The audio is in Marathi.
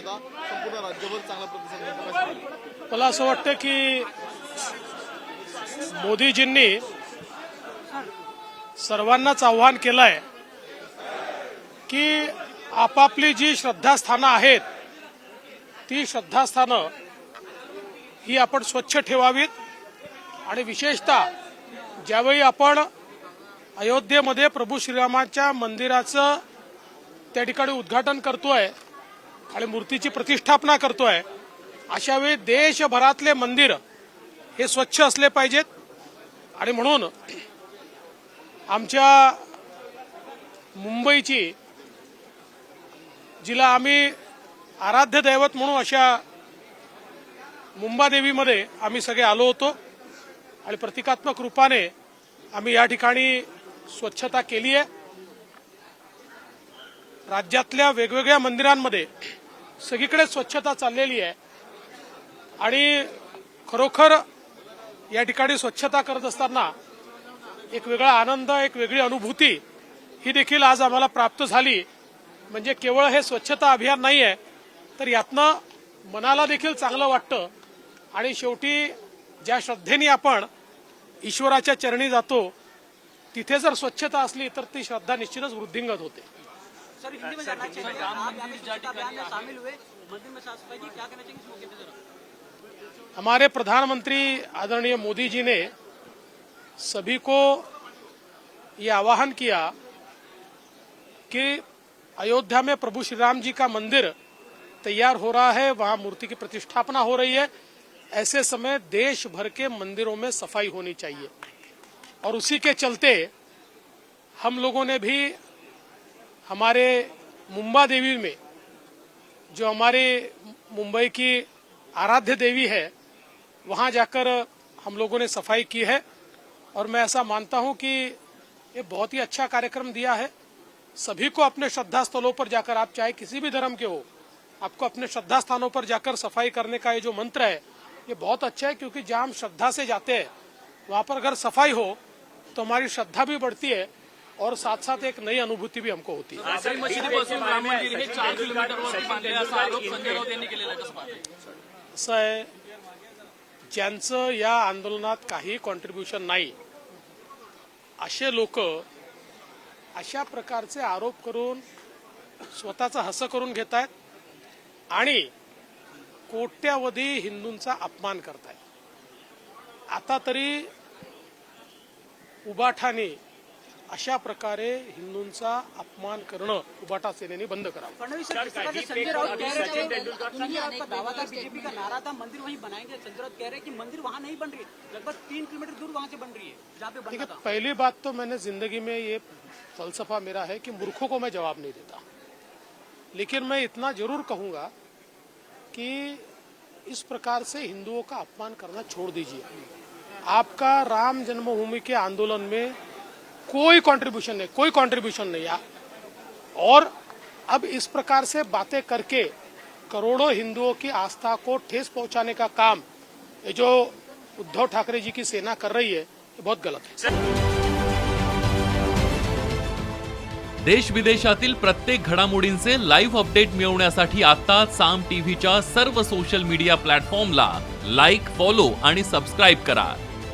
स्वच्छता संपूर्ण राज्यभर चांगला प्रतिसाद मला असं वाटतं की मोदीजींनी सर्वांनाच आव्हान केलं आहे की आपापली जी श्रद्धास्थानं आहेत ती श्रद्धास्थानं ही आपण स्वच्छ ठेवावीत आणि विशेषतः ज्यावेळी आपण अयोध्येमध्ये प्रभू श्रीरामाच्या मंदिराचं त्या ठिकाणी उद्घाटन करतोय आणि मूर्तीची प्रतिष्ठापना करतोय. अशा वेळी देशभरातले मंदिर हे स्वच्छ असले पाहिजेत. आणि म्हणून आमच्या मुंबईची जिला आम्ही आराध्य दैवत म्हणून अशा मुंबादेवीमध्ये आम्ही सगळे आलो होतो. आणि प्रतिकात्मक रूपाने आम्ही या ठिकाणी स्वच्छता केली आहे राज्यातल्या वेगवेगळ्या मंदिरांमध्ये सगळीकडे स्वच्छता चाललेली आहे. आणि खरोखर या ठिकाणी स्वच्छता करत असताना एक वेगळा आनंद एक वेगळी अनुभूती ही देखील आज आम्हाला प्राप्त झाली. म्हणजे केवळ हे स्वच्छता अभियान नाही आहे तर यातनं मनाला देखील चांगलं वाटतं. आणि शेवटी ज्या श्रद्धेने आपण ईश्वराच्या चरणी जातो तिथे जर स्वच्छता असली तर ती श्रद्धा निश्चितच वृद्धिंगत होते. सर हिंदी में जानना चाहिए। आप यहाँ पे में शामिल हुए। मंदिर में साफ़ सफ़ाई की क्या कहना चाहिए इस मौके पे हमारे प्रधानमंत्री आदरणीय मोदी जी ने सभी को ये आह्वान किया कि अयोध्या में प्रभु श्री राम जी का मंदिर तैयार हो रहा है वहाँ मूर्ति की प्रतिष्ठापना हो रही है। ऐसे समय देश भर के मंदिरों में सफ़ाई होनी चाहिए। और उसी के चलते हम लोगों ने भी हमारे मुंबा देवी में, जो हमारे मुंबई की आराध्य देवी है, वहाँ जाकर हम लोगों ने सफ़ाई की है। और मैं ऐसा मानता हूँ कि ये बहुत ही अच्छा कार्यक्रम दिया है। सभी को अपने श्रद्धा स्थलों पर जाकर, आप चाहे किसी भी धर्म के हो, आपको अपने श्रद्धा स्थानों पर जाकर सफ़ाई करने का ये जो मंत्र है, ये बहुत अच्छा है, क्योंकि जहाँ हम श्रद्धा से जाते हैं, वहाँ पर अगर सफ़ाई हो तो हमारी श्रद्धा भी बढ़ती है। और साथ साथ एक नई अनुभूति भी हमको होती है। हे असा आरोप संजय राऊत यांनी केलेला आहे. ज्यांचं या आंदोलनात काही कॉन्ट्रीब्युशन नाही असे लोक अशा प्रकारचे आरोप करून स्वतःचा हसं करून घेत आहेत आणि कोट्यावधी हिंदूंचा अपमान करतायत. आता तरी उबाठाने अशा प्रकारे हिंदूंचा अपमान करणं उबाटा सेनेने बंद करावं. फडणवीस सर जिस तरह से संजय राउत कह रहे थे उन्हीं आपका दावा था बीजेपी का नारा था मंदिर वहीं बनाएँगे. संजय राउत कह रहे हैं कि मंदिर वहाँ नहीं बन रही है. लगभग तीन किलोमीटर दूर वहाँ से बन रही है जहाँ पे बनना देखिए था। पहली बात तो मैंने ज़िंदगी में ये फलसफा मेरा है कि मूर्खों को मैं जवाब नहीं देता। लेकिन मैं इतना ज़रूर कहूँगा कि इस प्रकार से हिंदुओं का अपमान करना छोड़ दीजिए। आपका राम जन्मभूमि के आंदोलन में कोई कंट्रीब्यूशन नहीं कोई कंट्रीब्यूशन नहीं या और अब इस प्रकार से बातें करके करोड़ों हिंदुओं की आस्था को ठेस पहुंचाने का काम ये जो उद्धव ठाकरे जी की सेना कर रही है ये बहुत गलत है। देश विदेशातील प्रत्येक घडामोडींचे लाईव्ह अपडेट मिळवण्यासाठी आता साम टीव्हीच्या सर्व सोशल मीडिया प्लॅटफॉर्मला लाईक फॉलो आणि सबस्क्राईब करा.